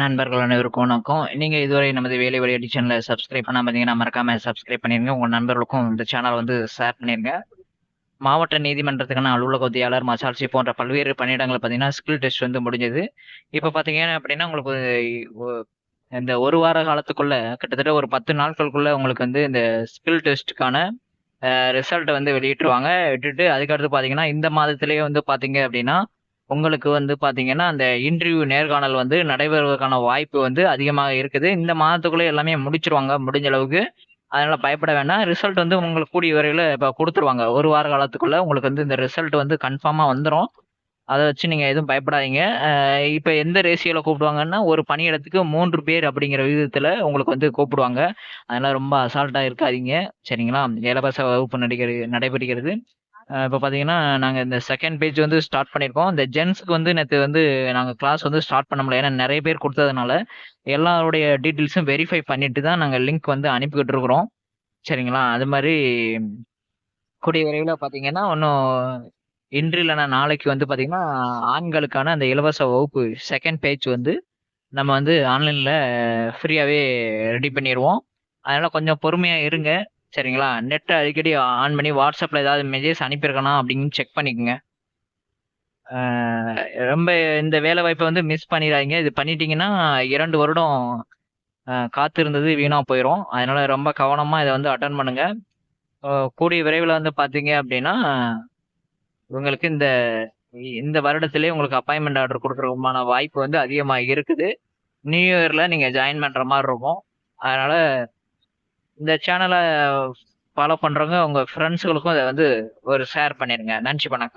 நண்பர்கள் அனைவருக்கும் வணக்கம். நீங்கள் இதுவரை நமது வேலை வழி சேனல சப்ஸ்கிரைப் பண்ணால் பார்த்தீங்கன்னா மறக்காமல் சப்ஸ்கிரைப் பண்ணிருங்க. உங்கள் நண்பர்களுக்கும் இந்த சேனல் வந்து ஷேர் பண்ணிருங்க. மாவட்ட நீதிமன்றத்துக்கான அலுவலக உதவியாளர், மசால்சி போன்ற பல்வேறு பணியிடங்கள் பார்த்தீங்கன்னா, ஸ்கில் டெஸ்ட் வந்து முடிஞ்சது. இப்போ பார்த்தீங்க அப்படின்னா, உங்களுக்கு இந்த ஒரு வார காலத்துக்குள்ள கிட்டத்தட்ட ஒரு 10 நாட்களுக்குள்ள உங்களுக்கு வந்து இந்த ஸ்கில் டெஸ்ட்டுக்கான ரிசல்ட்டை வந்து வெளியிட்டுருவாங்க. விட்டுட்டு அதுக்கடுத்து பார்த்தீங்கன்னா, இந்த மாதத்திலேயே வந்து பார்த்தீங்க அப்படின்னா, உங்களுக்கு வந்து பார்த்தீங்கன்னா, அந்த இன்டர்வியூ நேர்காணல் வந்து நடைபெறுவதற்கான வாய்ப்பு வந்து அதிகமாக இருக்குது. இந்த மாதத்துக்குள்ளே எல்லாமே முடிச்சிருவாங்க முடிஞ்ச அளவுக்கு. அதனால் பயப்பட வேண்டாம். ரிசல்ட் வந்து உங்களுக்கு கூடிய வரையில் இப்போ கொடுத்துருவாங்க ஒரு வார காலத்துக்குள்ளே உங்களுக்கு வந்து இந்த ரிசல்ட் வந்து கன்ஃபார்மாக வந்துடும் அதை வச்சு நீங்கள் எதுவும் பயப்படாதீங்க. இப்போ எந்த ரேஷியோல கூப்பிடுவாங்கன்னா, ஒரு பணியிடத்துக்கு மூன்று பேர் அப்படிங்கிற விதத்தில் உங்களுக்கு வந்து கூப்பிடுவாங்க. அதனால் ரொம்ப அசால்ட்டாக இருக்காதீங்க. சரிங்களா? இலவச வகுப்பு நடிகர் நடைபெறுகிறது. இப்போ பார்த்தீங்கன்னா, நாங்கள் இந்த செகண்ட் பேஜ் வந்து ஸ்டார்ட் பண்ணியிருக்கோம். இந்த ஜென்ஸுக்கு வந்து நேற்று வந்து நாங்கள் கிளாஸ் வந்து ஸ்டார்ட் பண்ண முடியல. ஏன்னா நிறைய பேர் கொடுத்ததுனால எல்லாருடைய டீட்டெயில்ஸும் வெரிஃபை பண்ணிட்டு தான் நாங்கள் லிங்க் வந்து அனுப்பிக்கிட்டு இருக்கிறோம். சரிங்களா? அது மாதிரி கூடிய விரைவில் பார்த்தீங்கன்னா, ஒன்றும் இன்று இல்லைன்னா நாளைக்கு வந்து பார்த்தீங்கன்னா, ஆண்களுக்கான அந்த இலவச வகுப்பு செகண்ட் பேஜ் வந்து நம்ம வந்து ஆன்லைனில் ஃப்ரீயாகவே ரெடி பண்ணிடுவோம் அதனால் கொஞ்சம் பொறுமையாக இருங்க. சரிங்களா? நெட்டை அடிக்கடி ஆன் பண்ணி வாட்ஸ்அப்பில் ஏதாவது மெசேஜ் அனுப்பியிருக்கனா அப்படின்னு செக் பண்ணிக்கங்க. ரொம்ப இந்த வேலை வாய்ப்பை வந்து மிஸ் பண்ணிடாதீங்க இது பண்ணிட்டீங்கன்னா, இரண்டு வருடம் காத்திருந்தது வீணாக போயிடும் அதனால் ரொம்ப கவனமாக இதை வந்து அட்டன் பண்ணுங்கள் கூடிய விரைவில் வந்து பார்த்தீங்க அப்படின்னா, உங்களுக்கு இந்த இந்த வருடத்திலே உங்களுக்கு அப்பாயின்மெண்ட் ஆர்டர் குடுக்குறதுமான வாய்ப்பு வந்து அதிகமாக இருக்குது. நியூ இயரில் நீங்கள் ஜாயின் பண்ணுற மாதிரி இருக்கும். அதனால் இந்த சேனலை ஃபாலோ பண்ணுறவங்க உங்கள் ஃப்ரெண்ட்ஸுகளுக்கும் இதை வந்து ஒரு ஷேர் பண்ணிடுங்க நன்றி, வணக்கம்.